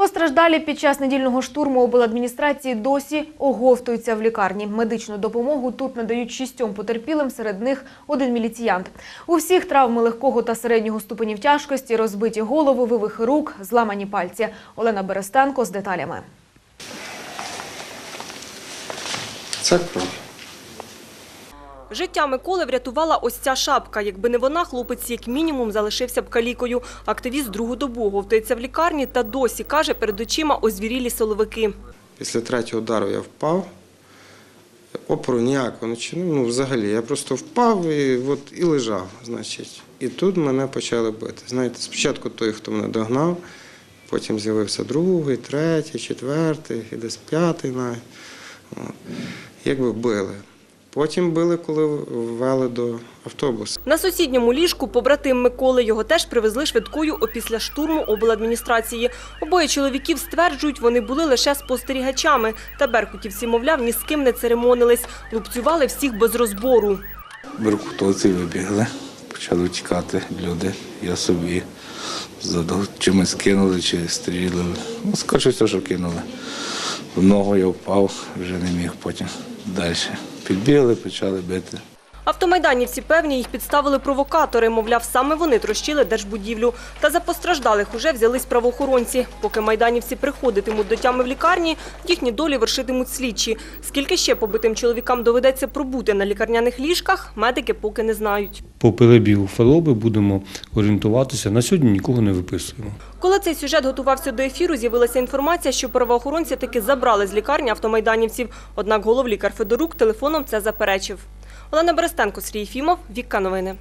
Постраждалі під час недільного штурму обладміністрації досі оговтуються в лікарні. Медичну допомогу тут надають шістьом потерпілим, серед них один міліціянт. У всіх травми легкого та середнього ступенів тяжкості, розбиті голови, вивихи рук, зламані пальці. Олена Берестенко з деталями. Це кров. Життя Миколи врятувала ось ця шапка. Якби не вона, хлопець як мінімум залишився б калікою. Активіст другу добу говтається в лікарні та досі, каже, перед очима озвірілі силовики. Після третього удару я впав. Опору ніякого. Ну, взагалі, я просто впав і, от, і лежав, значить. І тут мене почали бити. Знаєте, спочатку той, хто мене догнав, потім з'явився другий, третій, четвертий, і десь п'ятий навіть. Якби били. Потім били, коли ввели до автобусу. На сусідньому ліжку побратим Миколи його теж привезли швидкою опісля штурму обладміністрації. Обоє чоловіків стверджують, вони були лише спостерігачами. Та беркутівці, мовляв, ні з ким не церемонились. Лупцювали всіх без розбору. Беркутовці вибігли, почали тікати люди. Я собі задав, чимось кинули чи стрілили. Ну, скажу все, що кинули. В ногу я впав, вже не міг потім далі. Підбігли, почали бити. Автомайданівці певні, їх підставили провокатори. Мовляв, саме вони трощили держбудівлю. Та за постраждалих уже взялись правоохоронці. Поки майданівці приходитимуть до тями в лікарні, їхні долі вершитимуть слідчі. Скільки ще побитим чоловікам доведеться пробути на лікарняних ліжках, медики поки не знають. По перебігу хвороби будемо орієнтуватися. На сьогодні нікого не виписуємо. Коли цей сюжет готувався до ефіру, з'явилася інформація, що правоохоронці таки забрали з лікарні автомайданівців. Однак головлікар Федорук телефоном це заперечив. Олена Берестенко, Сергій Фімов, Вікка Новини.